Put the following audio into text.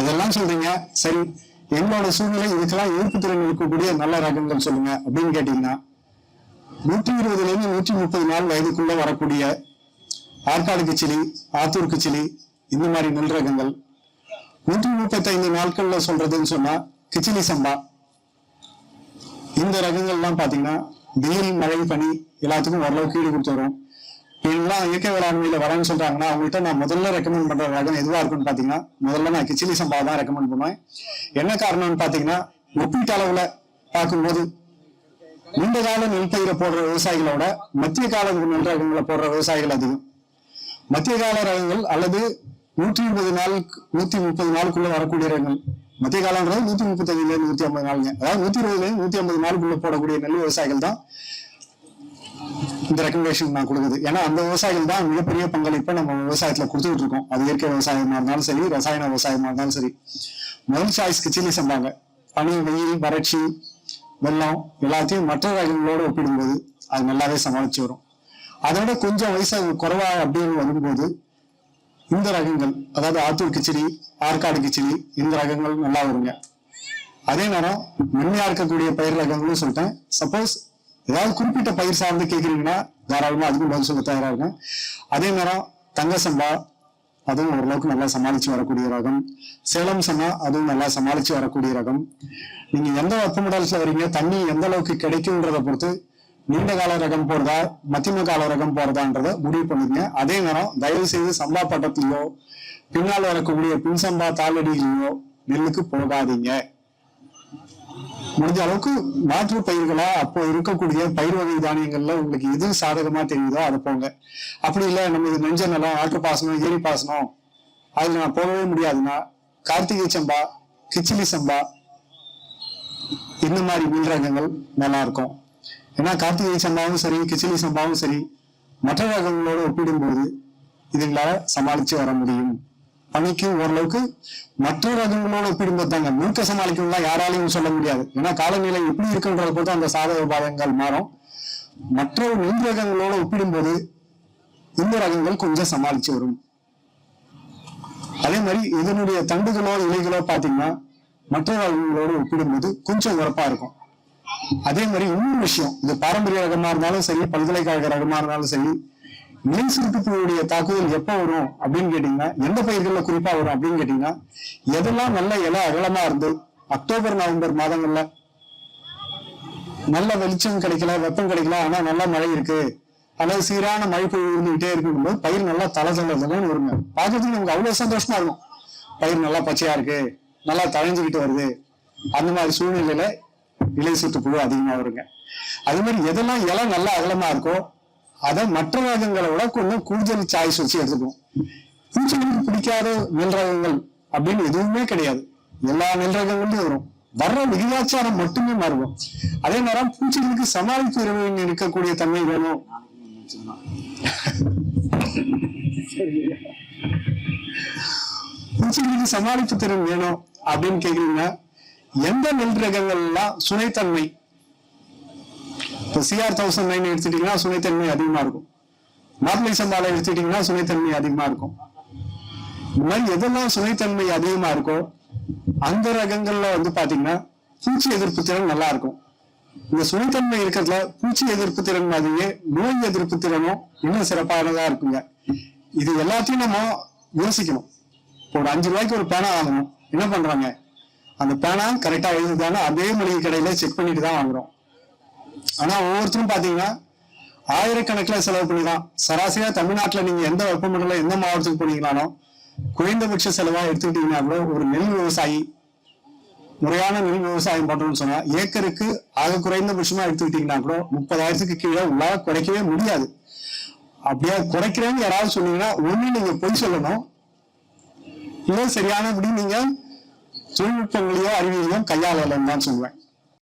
அதெல்லாம் சொல்றீங்க. சரி எங்களோட சூழ்நிலை இதுக்கெல்லாம் ஈர்ப்பு திறன் இருக்கக்கூடிய நல்ல ரகங்கள் சொல்லுங்க அப்படின்னு கேட்டீங்கன்னா நூற்றி இருபதுல இருந்து நூற்றி முப்பது நாள் வயதுக்குள்ள வரக்கூடிய ஆற்காடு கிச்சிலி ஆத்தூர் கிச்சிலி இந்த மாதிரி நெல் ரகங்கள். நூற்றி முப்பத்தைந்து நாட்கள்ல சொல்றதுன்னு சொன்னா கிச்சிலி சம்பா. இந்த ரகங்கள்லாம் பாத்தீங்கன்னா வெயில் மழை பனி எல்லாத்துக்கும் ஓரளவுக்கு ஈடு கொடுத்து வரும். இவங்கெல்லாம் இயற்கை வேளாண்மையில வரேன்னு சொல்றாங்கன்னா அவங்கள்ட்ட நான் முதல்ல ரெக்கமெண்ட் பண்ற ரகம் எதுவா இருக்குன்னு பாத்தீங்கன்னா முதல்ல நான் கிச்சிலி சம்பா தான் ரெக்கமெண்ட் பண்ணுவேன். என்ன காரணம்னு பாத்தீங்கன்னா ஒப்பீட்டு அளவுல பார்க்கும்போது நீண்ட கால நெல் பயிரை போடுற விவசாயிகளோட மத்திய கால நெல் ரகங்களை போடுற விவசாயிகள் அதிகம். மத்திய கால ரகங்கள் அல்லது நூற்றி முப்பது நாளுக்கு நூத்தி முப்பது நாளுக்குள்ள வரக்கூடிய ரகங்கள். மத்திய காலம்ன்றது நூத்தி முப்பத்தஞ்சுல இருந்து நூத்தி ஐம்பது நாளுங்க. அதாவது நூத்தி இருபதுல இருந்து நூத்தி ஐம்பது நாளுக்குள்ள போடக்கூடிய நெல் விவசாயிகள் தான் இந்த ரெக்கமெண்டேஷன் நான் கொடுக்குது. ஏன்னா அந்த விவசாயிகள் தான் மிகப்பெரிய பங்களிப்பை நம்ம விவசாயத்துல கொடுத்துட்டு இருக்கோம். அது இயற்கை விவசாயமா இருந்தாலும் சரி ரசாயன விவசாயமா இருந்தாலும் சரி. முதல் சாய்ஸ்க்கு சில்லி சம்பாங்க பனி வெயில் வறட்சி வெள்ளம் எல்லாத்தையும் மற்ற ரகங்களோட ஒப்பிடும்போது அது நல்லாவே சமாளிச்சு வரும். அதோட கொஞ்சம் வயசு குறைவா அப்படின்னு வரும்போது இந்த ரகங்கள் அதாவது ஆத்தூர் கிச்சடி ஆற்காடு கிச்சடி இந்த ரகங்கள் நல்லா வருங்க. அதே நேரம் மென்மையா இருக்கக்கூடிய பயிர் ரகங்களும் சொல்லிட்டேன். சப்போஸ் ஏதாவது குறிப்பிட்ட பயிர் சார்ந்து கேட்குறீங்கன்னா தாராளமா அதுக்கும் பதில் சொல்ல தயாராக இருக்கும் அதே நேரம் தங்க சம்பா அதுவும் ஓரளவுக்கு நல்லா சமாளிச்சு வரக்கூடிய ரகம். சேலம் சன்னா அதுவும் நல்லா சமாளிச்சு வரக்கூடிய ரகம். நீங்க எந்த வெப்பமண்டலத்துல வரீங்க தண்ணி எந்த அளவுக்கு கிடைக்குன்றதை பொறுத்து நீண்ட கால ரகம் போறதா மத்தியம கால ரகம் போறதான்றத முடிவு பண்ணுங்க. அதே நேரம் தயவு செய்து சம்பா பட்டத்திலயோ பின்னால் வரக்கூடிய பின் சம்பா தாளடியிலையோ நெல்லுக்கு போகாதீங்க. முடிஞ்ச அளவுக்கு மாற்று பயிர்களா அப்போ இருக்கக்கூடிய பயிர் வகை தானியங்கள்ல உங்களுக்கு எது சாதகமா தெரியுதோ அதை போங்க. அப்படி இல்ல நம்ம இது நெஞ்ச நிலம் ஆட்டு பாசனம் ஏரி பாசனம் அதுல நான் போகவே முடியாதுன்னா கார்த்திகை சம்பா கிச்சிலி சம்பா இந்த மாதிரி மீன் ரகங்கள் நல்லா இருக்கும். ஏன்னா கார்த்திகை சம்பாவும் சரி கிச்சிலி சம்பாவும் சரி மற்ற ரகங்களோட ஒப்பிடும்போது இதுங்களால சமாளிச்சு வர முடியும். பணிக்கும் ஓரளவுக்கு மற்ற ரகங்களோட ஒப்பிடும்போது தாங்க முழுக்க சமாளிக்கணும்லாம் யாராலையும் சொல்ல முடியாது. ஏன்னா காலநிலை எப்படி இருக்குன்றத பொறுத்து அந்த சாதக பாதங்கள் மாறும். மற்ற நெல் ரகங்களோட ஒப்பிடும்போது இந்த ரகங்கள் கொஞ்சம் சமாளிச்சு வரும். அதே மாதிரி இதனுடைய தண்டுகளோ இலைகளோ பாத்தீங்கன்னா மற்ற ரகங்களோட ஒப்பிடும்போது கொஞ்சம் உரப்பா இருக்கும். அதே மாதிரி இன்னொரு விஷயம் இது பாரம்பரிய ரகமா இருந்தாலும் சரி பல்கலைக்கழக ரகமா இருந்தாலும் சரி நெல் சுருட்டுப்புழுடைய தாக்குதல் எப்ப வரும் அப்படின்னு கேட்டீங்கன்னா எந்த பயிர்கள்ல குறிப்பா வரும் அப்படின்னு கேட்டீங்கன்னா எதெல்லாம் நல்ல இலை அகலமா இருந்து அக்டோபர் நவம்பர் மாதங்கள்ல நல்ல வெளிச்சம் கிடைக்கல வெப்பம் கிடைக்கல ஆனா நல்ல மழை இருக்கு அல்லது சீரான மழை பொழிவு இருந்துகிட்டே இருக்கும்போது பயிர் நல்லா தலை தளன்னு வருங்க. பார்க்கறதுக்கு நமக்கு அவ்வளவு சந்தோஷமா இருக்கும். பயிர் நல்லா பச்சையா இருக்கு நல்லா தழைஞ்சுக்கிட்டு வருது. அந்த மாதிரி சூழ்நிலையில இலை சுட்டு புழு அதிகமா வருங்க. அது மாதிரி எதெல்லாம் இலை நல்லா அகலமா இருக்கோ அதை மற்ற ரகங்களை விட கொஞ்சம் கூடுதல் சாய்ஸ் வச்சு எடுத்துக்கும் பூச்சிகளுக்கு பிடிக்காத நெல் ரகங்கள் அப்படின்னு எதுவுமே கிடையாது. எல்லா நெல் ரகங்கள்லயும் வரும். வர்ற விகிதாச்சாரம் மட்டுமே மாறுவோம் அதே நேரம் பூச்சிகளுக்கு சமாளிப்பு திறன் இருக்கக்கூடிய தன்மை வேணும். பூச்சிகளுக்கு சமாளிப்பு திறன் வேணும் அப்படின்னு கேக்குறீங்கன்னா எந்த நெல் ரகங்கள்லாம் சுனைத்தன்மை இப்போ சிஆர் தௌசண்ட் நைன் எடுத்துட்டீங்கன்னா சுனைத்தன்மை அதிகமாக இருக்கும். மாப்பிளை சம்பாலை எடுத்துட்டீங்கன்னா சுனைத்தன்மை அதிகமாக இருக்கும். இந்த மாதிரி எதெல்லாம் சுனைத்தன்மை அதிகமாக இருக்கோ அந்த ரகங்களில் வந்து பார்த்தீங்கன்னா பூச்சி எதிர்ப்பு திறன் நல்லா இருக்கும். இந்த சுனைத்தன்மை இருக்கிறதுல பூச்சி எதிர்ப்பு திறன் மாதிரியே நோய் எதிர்ப்பு திறனும் இன்னும் சிறப்பானதா இருக்குங்க. இது எல்லாத்தையும் நம்ம யோசிக்கணும். இப்போ ஒரு அஞ்சு ரூபாய்க்கு ஒரு பேனா வாங்கணும். என்ன பண்றாங்க? அந்த பேனா கரெக்டா எழுதுதானே அதே மளிகை கடையில செக் பண்ணிட்டு தான் வாங்குறோம். ஆனால் ஒவ்வொருத்தரும் பார்த்தீங்கன்னா ஆயிரக்கணக்கில் செலவு பண்ணி தான் தமிழ்நாட்டில் நீங்கள் எந்த வெப்பமண்டலம் எந்த மாவட்டத்துக்கு போனீங்களாலும் குறைந்தபட்ச செலவாக எடுத்துக்கிட்டீங்கன்னா கூட ஒரு நெல் விவசாயி முறையான நெல் விவசாயம் பண்ணுறோம்னு சொன்னால் ஏக்கருக்கு ஆக குறைந்தபட்சமாக எடுத்துக்கிட்டீங்கன்னா கூட முப்பதாயிரத்துக்கு கீழே உங்களால குறைக்கவே முடியாது. அப்படியே குறைக்கிறேன்னு யாராவது சொன்னீங்கன்னா ஒன்று நீங்கள் பொய் சொல்லணும். இல்லை சரியானபடி நீங்கள் தொழில்நுட்பங்களையோ அறிவியலையும் கையாளலன்னு தான் சொல்லுவேன்.